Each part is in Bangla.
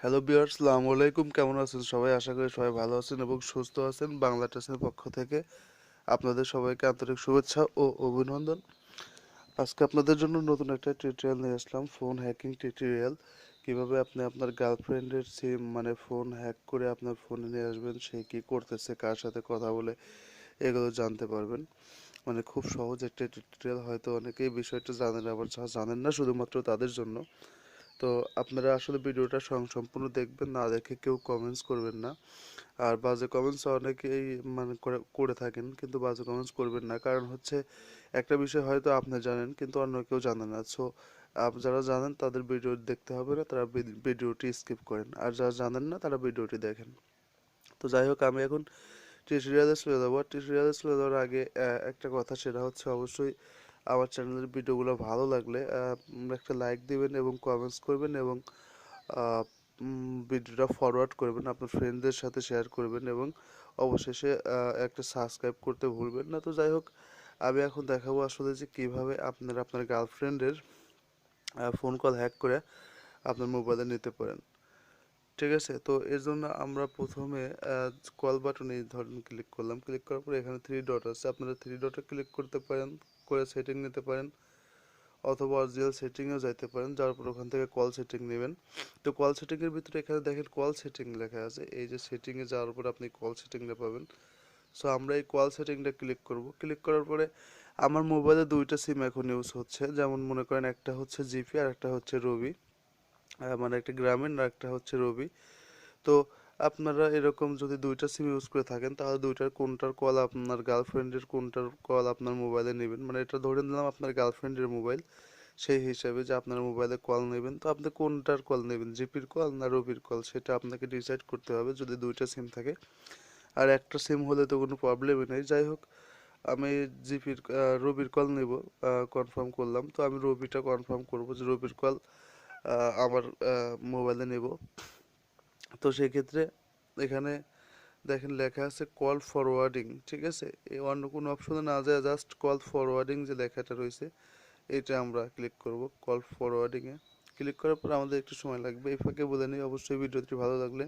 হ্যালো বিয়ার সালাম আলাইকুম। কেমন আছেন সবাই? আশা করি সবাই ভালো আছেন এবং সুস্থ আছেন। বাংলা টেসের পক্ষ থেকে আপনাদের সবাইকে আন্তরিক শুভেচ্ছা ও অভিনন্দন। আজকে আপনাদের জন্য নতুন একটা টিউটোরিয়াল নিয়ে আসলাম ফোন হ্যাকিং টিউটোরিয়াল কীভাবে আপনি আপনার গার্লফ্রেন্ডের সিম মানে ফোন হ্যাক করে আপনার ফোনে নিয়ে আসবেন, সে কী করতেছে, কার সাথে কথা বলে, এগুলো জানতে পারবেন। মানে খুব সহজ একটা টিউটোরিয়াল হয়তো অনেকেই বিষয়টা জানেন, আবার জানেন না, শুধুমাত্র তাদের জন্য। তো আপনারা আসলে ভিডিওটা সম্পূর্ণ দেখবেন, না দেখে কেউ কমেন্টস করবেন না। আর বাজে কমেন্টস অনেকেই মানে করে করে থাকেন, কিন্তু বাজে কমেন্টস করবেন না। কারণ হচ্ছে একটা বিষয় হয়তো আপনি জানেন, কিন্তু অন্য কেউ জানে না। সো যারা জানেন তাদের ভিডিও দেখতে হবে না, তারা ভিডিওটি স্কিপ করেন। আর যারা জানেন না, তারা ভিডিওটি দেখেন। তো যাই হোক, আমি এখন টিউটোরিয়ালে চলে যাব। টিউটোরিয়ালে চলে যাওয়ার আগে একটা কথা, সেটা হচ্ছে অবশ্যই আমার চ্যানেলের ভিডিওগুলো ভালো লাগলে একটা লাইক দিবেন এবং কমেন্টস করবেন এবং ভিডিওটা ফরওয়ার্ড করবেন, আপনার ফ্রেন্ডদের সাথে শেয়ার করবেন এবং অবশেষে একটা সাবস্ক্রাইব করতে ভুলবেন না। তো যাই হোক, আমি এখন দেখাবো আসলে যে কীভাবে আপনারা আপনার গার্লফ্রেন্ডের ফোন কল হ্যাক করে আপনার মোবাইলে নিতে পারেন। ঠিক আছে? তো এর জন্য আমরা প্রথমে কল বাটনে ধরেন ক্লিক করলাম। ক্লিক করার পরে এখানে থ্রি ডট আছে। আপনারা থ্রি ডটে ক্লিক করতে পারেন। করে সেটিং নিতে পারেন অথবা অরিজিনাল সেটিংয়েও যাইতে পারেন, যার পর ওখান থেকে কল সেটিং নেবেন। তো কল সেটিংয়ের ভিতরে এখানে দেখেন কল সেটিং লেখা আছে, এই যে সেটিংয়ে যাওয়ার উপর আপনি কল সেটিংটা পাবেন। সো আমরা এই কল সেটিংটা ক্লিক করব। ক্লিক করার পরে আমার মোবাইলে দুইটা সিম এখন ইউজ হচ্ছে। যেমন মনে করেন একটা হচ্ছে জিপি আর একটা হচ্ছে রবি মানে একটা গ্রামীণ আর একটা হচ্ছে রবি তো আপনারা এরকম যদি দুইটা সিম ইউজ করে থাকেন, তাহলে দুইটার কোনটার কল আপনার গার্লফ্রেন্ডের কোনটার কল আপনার মোবাইলে নেবেন? মানে এটা ধরে নিলাম আপনার গার্লফ্রেন্ডের মোবাইল সেই হিসাবে যে আপনার মোবাইলে কল নেবেন, তো আপনি কোনটার কল নেবেন? জিপির কল না রবির কল সেটা আপনাকে ডিসাইড করতে হবে যদি দুইটা সিম থাকে। আর একটা সিম হলে তো কোনো প্রবলেমই নেই। যাই হোক, আমি জিপির রবির কল নেব কনফার্ম করলাম। তো আমি রবিটা কনফার্ম করব যে রবির কল আমার মোবাইলে নেব। তো সেক্ষেত্রে এখানে দেখেন লেখা আছে কল ফরওয়ার্ডিং ঠিক আছে? এই অন্য কোনো অপশনে না যায় জাস্ট কল ফরওয়ার্ডিং যে লেখাটা রয়েছে এটা আমরা ক্লিক করব। কল ফরওয়ার্ডিংয়ে ক্লিক করার পর আমাদের একটু সময় লাগবে। এই ফাঁকে বলে নিই, অবশ্যই ভিডিওটি ভালো লাগলে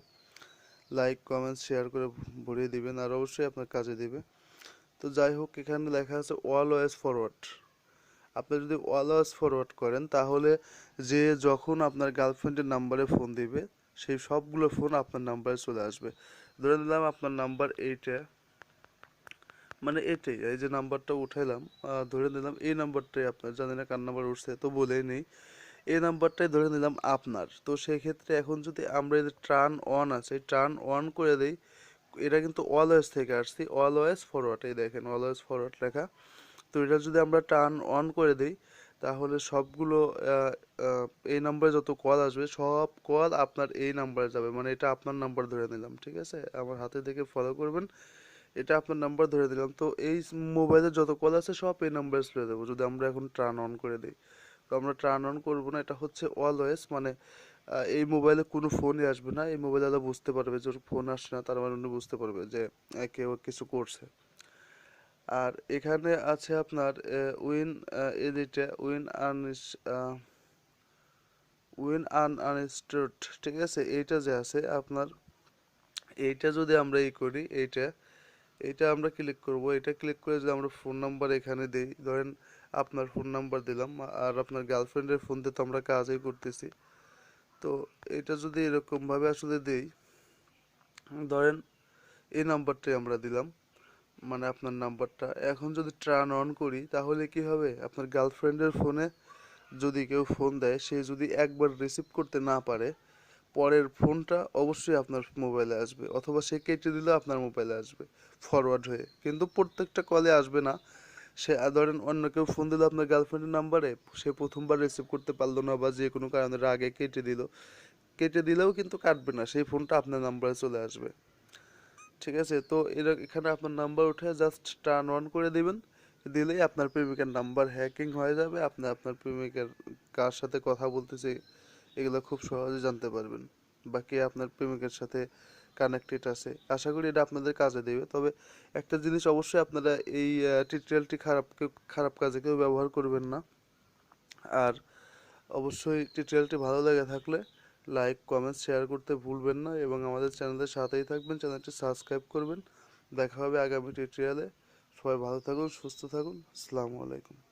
লাইক কমেন্ট শেয়ার করে ভরিয়ে দিবেন, আর অবশ্যই আপনার কাজে দিবে। তো যাই হোক, এখানে লেখা আছে অলওয়েজ ফরওয়ার্ড আপনি যদি অলওয়েজ ফরওয়ার্ড করেন, তাহলে যে যখন আপনার গার্লফ্রেন্ডের নাম্বারে ফোন দিবে, সেই সবগুলো ফোন আপনার নাম্বারে চলে আসবে। ধরে নিলাম আপনার নাম্বার এইটা মানে এটাই এই যে নাম্বারটা উঠাইলাম ধরে নিলাম এই নাম্বারটাই আপনার, জানি না কার নাম্বার উঠছে তো বলেই নেই। এই নাম্বারটাই ধরে নিলাম আপনার। তো সেই ক্ষেত্রে এখন যদি আমরা এই যে টার্ন অন আছে টার্ন অন করে দেই, এটা কিন্তু অলওয়েজ থেকে আসছি অলওয়েজ ফরওয়ার্ড এই দেখেন অলওয়েজ ফরওয়ার্ড লেখা। তো এটা যদি আমরা টার্ন অন করে দিই, তাহলে সবগুলো এই নাম্বারে যত কল আসবে, সব কল আপনার এই নাম্বারে যাবে। মানে এটা আপনার নাম্বার ধরে নিলাম, ঠিক আছে? আমার হাতে দেখে ফলো করবেন, এটা আপনার নাম্বার ধরে দিলাম তো এই মোবাইলে যত কল আছে সব এই নাম্বারে চলে দেবো যদি আমরা এখন টার্ন অন করে দিই, তো আমরা টার্ন অন করব না, এটা হচ্ছে অলওয়েজ মানে এই মোবাইলে কোনো ফোনই আসবে না। এই মোবাইলে বুঝতে পারবে যে ফোন আসছে না, তার মানে উনি বুঝতে পারবে যে কেউ কিছু করছে। আর এখানে আছে আপনার উইন এডিটে উইন আনস উইন আন আনস্টোড ঠিক আছে? এইটা যে আছে আপনার, এইটা যদি আমরা ই করি, এইটা এইটা আমরা ক্লিক করব। এটা ক্লিক করে যদি আমরা ফোন নাম্বার এখানে দিই, ধরেন আপনার ফোন নাম্বার দিলাম, আর আপনার গার্লফ্রেন্ডের ফোন দিয়ে তো আমরা কাজই করতেছি। তো এটা যদি এরকমভাবে আসলে দিই, ধরেন এই নাম্বারটাই আমরা দিলাম। মানে আপনার নাম্বারটা। এখন যদি টার্ন অন করি, তাহলে কি হবে? আপনার গার্লফ্রেন্ডের ফোনে যদি কেউ ফোন দেয়, সে যদি একবার রিসিভ করতে না পারে, পরের ফোনটা অবশ্যই আপনার মোবাইলে আসবে, অথবা সে কেটে দিলেও আপনার মোবাইলে আসবে ফরওয়ার্ড হয়ে। কিন্তু প্রত্যেকটা কলে আসবে না। সে ধরেন অন্য কেউ ফোন দিল আপনার গার্লফ্রেন্ডের নাম্বারে সে প্রথমবার রিসিভ করতে পারল না বা যে কোনো কারণে আগে কেটে দিল। কেটে দিলেও কিন্তু কাটবে না, সেই ফোনটা আপনার নাম্বারে চলে আসবে। ঠিক আছে? তো এরা এখানে আপনার নাম্বার উঠে জাস্ট টার্ন অন করে দিবেন। দিলেই আপনার প্রেমিকার নাম্বার হ্যাকিং হয়ে যাবে। আপনি আপনার প্রেমিকার কার সাথে কথা বলতেছে এগুলো খুব সহজে জানতে পারবেন। বাকি আপনার প্রেমিকের সাথে কানেক্টেড আছে। আশা করি এটা আপনাদের কাজে দেবে। তবে একটা জিনিস অবশ্যই আপনারা এই টিউটোরিয়ালটি খারাপ খারাপ কাজে কেউ ব্যবহার করবেন না। আর অবশ্যই টিউটোরিয়ালটি ভালো লেগে থাকলে লাইক কমেন্ট শেয়ার করতে ভুলবেন না এবং আমাদের চ্যানেলের সাথেই থাকবেন। চ্যানেলটি সাবস্ক্রাইব করবেন। দেখা হবে আগামী টিউটোরিয়ালে সবাই ভালো থাকুন, সুস্থ থাকুন। আসসালামু আলাইকুম।